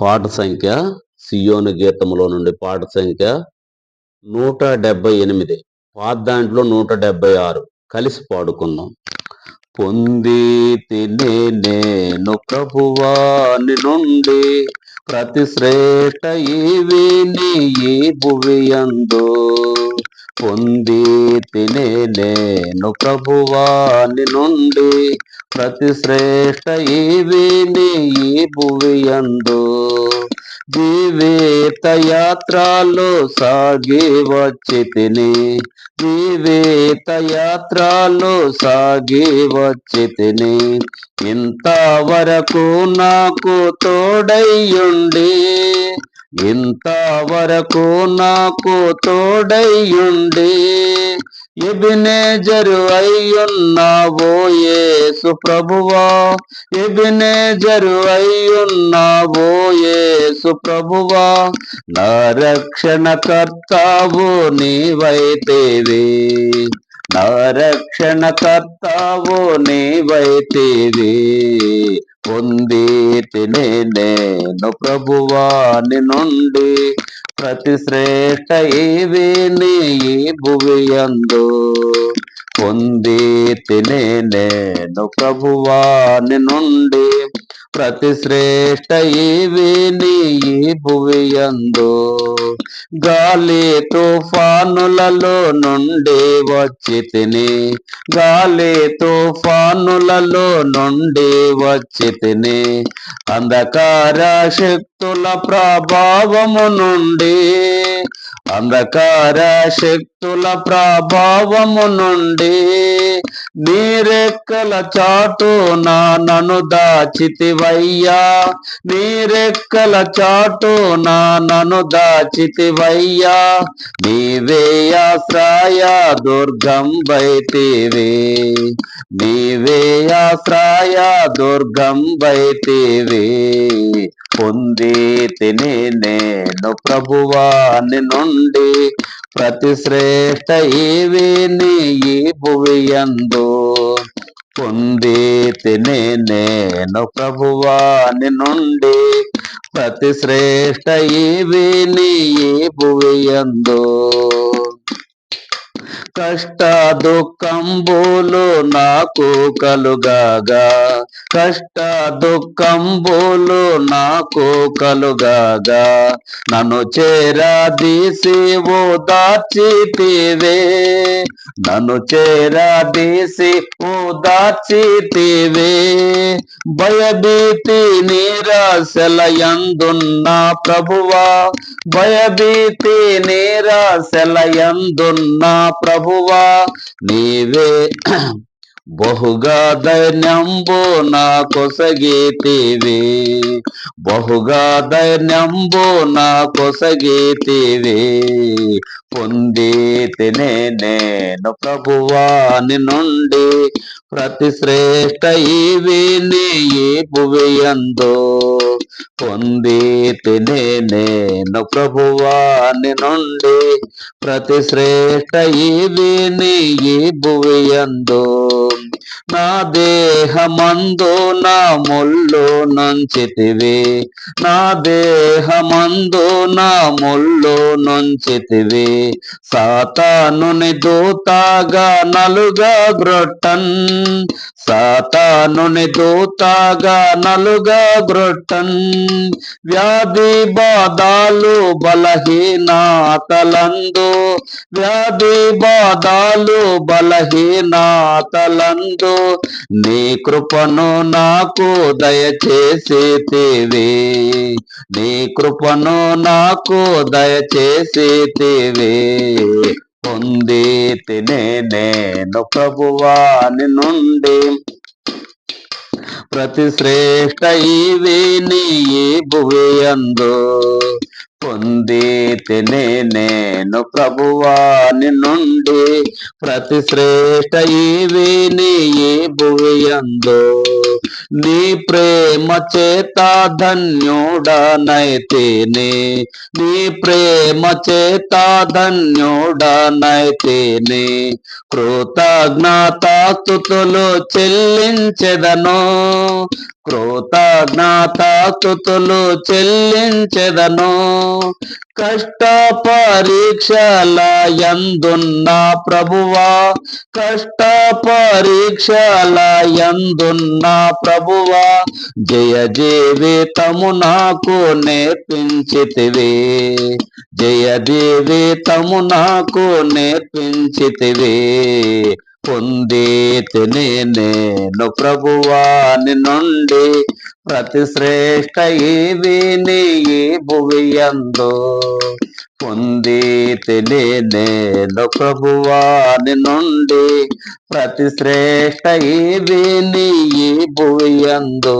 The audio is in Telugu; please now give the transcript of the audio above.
పాట సంఖ్య సియోను గీతములో నుండి పాట సంఖ్య నూట డెబ్బై ఎనిమిది. పాత దాంట్లో నూట డెబ్బై ఆరు. కలిసి పాడుకున్నాం పొంది తినే నేను ప్రభువాని నుండి ప్రతి శ్రేష్ట ఈవి నీ ఈ భువియందు పొంది తినే నేను ప్రభువాని నుండి ప్రతి శ్రేష్ట ఈవి నీ ఈ భువియందు జీవేత యాత్రలో సాగి వచ్చి తిని. జీవేత యాత్రలో సాగి వచ్చి తిని. ఇంతవరకు నాకు తోడయ్యుండి ఇంతవరకు నాకు తోడయ్యుండి ఎబినేజరు అయ్యున్నావో యేసు ప్రభువా. ఎబినేజరు అయ్యున్నావో యేసు ప్రభువా. నా రక్షణ కర్తావు నీవైతేవి. నా రక్షణ కర్తావు నీవైతేవి పొంది నేను ప్రభువాని నుండి. ప్రతి శ్రేష్ట ఏవి నీ భువియందు పొంది నేను ప్రభువాని నుండి. ప్రతిశ్రేష్ట శ్రేష్ట ఏవి నీ భువియందు గాలి తుఫానులలో నుండి వచ్చి తిని గాలి తుఫానులలో నుండి వచ్చి తిని అంధకార శక్తుల ప్రభావము నుండి. అంధకార శక్తుల ప్రభావము నుండి. నీరెక్కల చాటు నా నను దాచితివ? దాచితివయ్యా మీరెక్కల చాటు నా నన్ను దాచితివయ్యా. నీవే ఆశ్రాయ దుర్గం బైతివి. నీవే ఆశ్రాయ దుర్గం బైతివి. పొంది తిని నేను ప్రభువాని నుండి ప్రతి శ్రేష్ట ఏవే నీ ఈ భువియందు. పొంది నేను ప్రభువాని నుండి ప్రతి శ్రేష్ట ఏవి నీ ఈ భువియందు కష్ట దుఃఖంబులు నాకు కలుగాగా. కష్ట దుఃఖంబులు నాకు కలుగాగా. నన్ను చేరాదీసి ఓ దాచితివే. నన్ను చేరాదీసి ఓ దాచితివే. భయభీతి ఎందున్నా ప్రభువా. భయభీతి నీరాశల ఎందున్నా ప్రభు ప్రభువా నీవే బహుగా దైన్యంబు నా కొసగీతివి. బహుగా దైన్యంబు నా కొసగీతివి. పొంది నేను ప్రభువాని నుండి ప్రతి శ్రేష్ట ఈవి నీ భువియందు పొంది తినే నేను ప్రభువాని నుండి. ప్రతి శ్రేష్ట ఈవి నీ భువియందు నా దేహమందు నా ముళ్ళు నుంచితివి. నా దేహమందు నా ముళ్ళు నుంచితివి. సాతానుని దూతాగా నలుగా గ్రొట్టన్ సాతానుని దూతాగా నలుగా గ్రొట్టన్ వ్యాధి బాధాలు బలహీన తలందు వ్యాధి బాధాలు బలహీన తలందు నీ కృపను నాకు దయచేసి నీ కృపను నాకు దయచేసి పొంది తినే నేను ప్రభువాని నుండి ప్రతి శ్రేష్ట ఈవి నీ భువియందు పొంది తినే నేను ప్రభువాని నుండి ప్రతి శ్రేష్ట ఈవి నీ భువియందు నీ ప్రేమ చేత ధన్యుడనైతేనే. నీ ప్రేమ చేత ధన్యుడనైతేనే. కృతజ్ఞతాస్తుతులు చెల్లించెదను. కృతజ్ఞతాస్తుతులు చెల్లించెదను. కష్ట పరీక్షల ఎందున్న ప్రభువా కష్ట పరీక్షల ఎందున్న ప్రభువా జయ జీవితము నాకు నేర్పించితివి. జయ జీవితము నాకు నేర్పించితివి. పొందితిని నేను ప్రభువాని నుండి ప్రతి శ్రేష్ట ఈవిని ఈ భువియందు పొందితిని నేను ప్రభువాని నుండి ప్రతి శ్రేష్ట ఈవిని ఈ భువియందు